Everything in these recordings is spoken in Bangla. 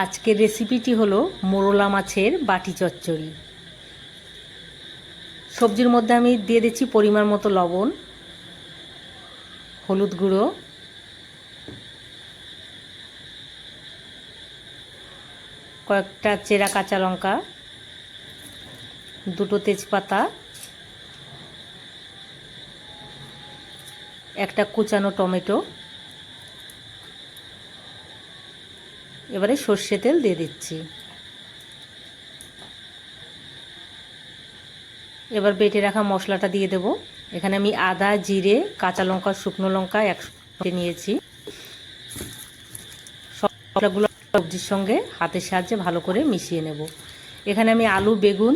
আজকের রেসিপিটি হলো মোরলা মাছের বাটি চচ্চড়ি। সবজির মধ্যে আমি দিয়ে দিচ্ছি পরিমাণ মতো লবণ, হলুদ গুঁড়ো, কয়েকটা চেরা কাঁচা লঙ্কা, দুটো তেজপাতা, একটা কুচানো টমেটো এবারে সর্ষে তেল দিয়ে দিচ্ছি। এবার বেটে রাখা মশলাটা দিয়ে দেব। এখানে আমি আদা, জিরে, কাঁচা লঙ্কা, শুকনো লঙ্কা একসাথে নিয়েছি। সবগুলো সবজির সঙ্গে হাতের সাহায্যে ভালো করে মিশিয়ে নেব। এখানে আমি আলু, বেগুন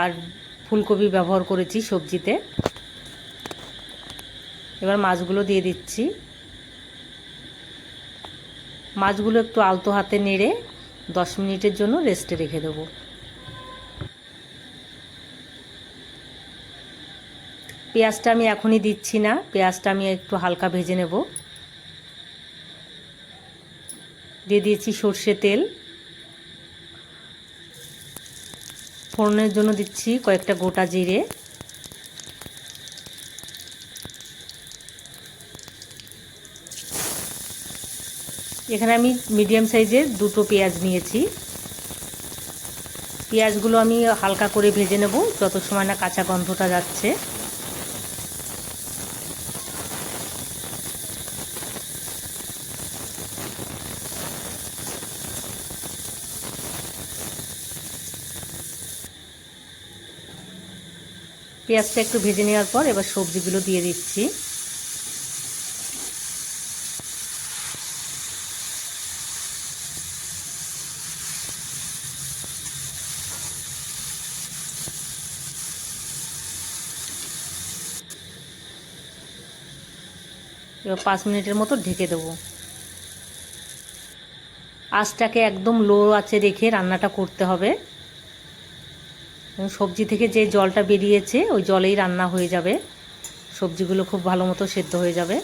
আর ফুলকপি ব্যবহার করেছি সবজিতে। এবার মাছগুলো দিয়ে দিচ্ছি। মাছগুলো একটু আলতো হাতে নেড়ে দশ মিনিটের জন্য রেস্টে রেখে দেবো। পেঁয়াজটা আমি এখনই দিচ্ছি না, পেঁয়াজটা আমি একটু হালকা ভেজে নেব। দিয়ে দিয়েছি সর্ষে তেল। ফোড়নের জন্য দিচ্ছি কয়েকটা গোটা জিরে। এখানে আমি মিডিয়াম সাইজের দুটো পেঁয়াজ নিয়েছি। পেঁয়াজগুলো আমি হালকা করে ভেজে নেব, যত সময় না কাঁচা গন্ধটা যাচ্ছে। পেঁয়াজটা একটু ভেজে নেওয়ার পর এবার সবজিগুলো দিয়ে দিচ্ছি। এবার পাঁচ মিনিটের মতো ঢেকে দেবো। আঁচটাকে একদম লো আছে রেখে রান্নাটা করতে হবে। সবজি থেকে যে জলটা বেরিয়েছে, ওই জলেই রান্না হয়ে যাবে। সবজিগুলো খুব ভালো মতো সেদ্ধ হয়ে যাবে।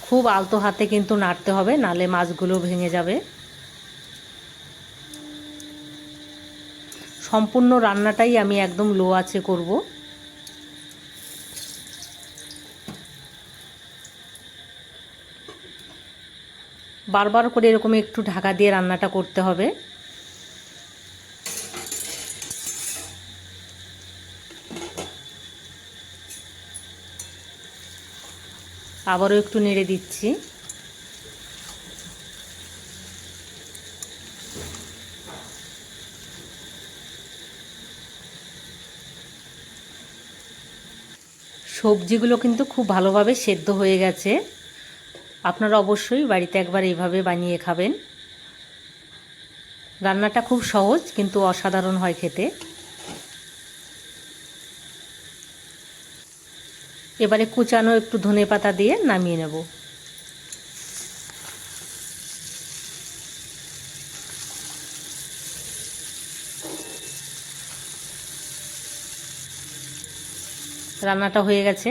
খুব আলতো হাতে কিন্তু নাড়তে হবে, নালে মাছগুলো ভেঙে যাবে। সম্পূর্ণ রান্নাটাই আমি একদম লো আছে করব। বারবার করে এরকম একটু ঢাকা দিয়ে রান্নাটা করতে হবে। আবারও একটু নেড়ে দিচ্ছি। সবজিগুলো কিন্তু খুব ভালোভাবে সেদ্ধ হয়ে গেছে। আপনারা অবশ্যই বাড়িতে একবার এইভাবে বানিয়ে খাবেন। রান্নাটা খুব সহজ, কিন্তু অসাধারণ হয় খেতে। এবারে কুচানো একটু ধনে পাতা দিয়ে নামিয়ে নেব। রান্নাটা হয়ে গেছে।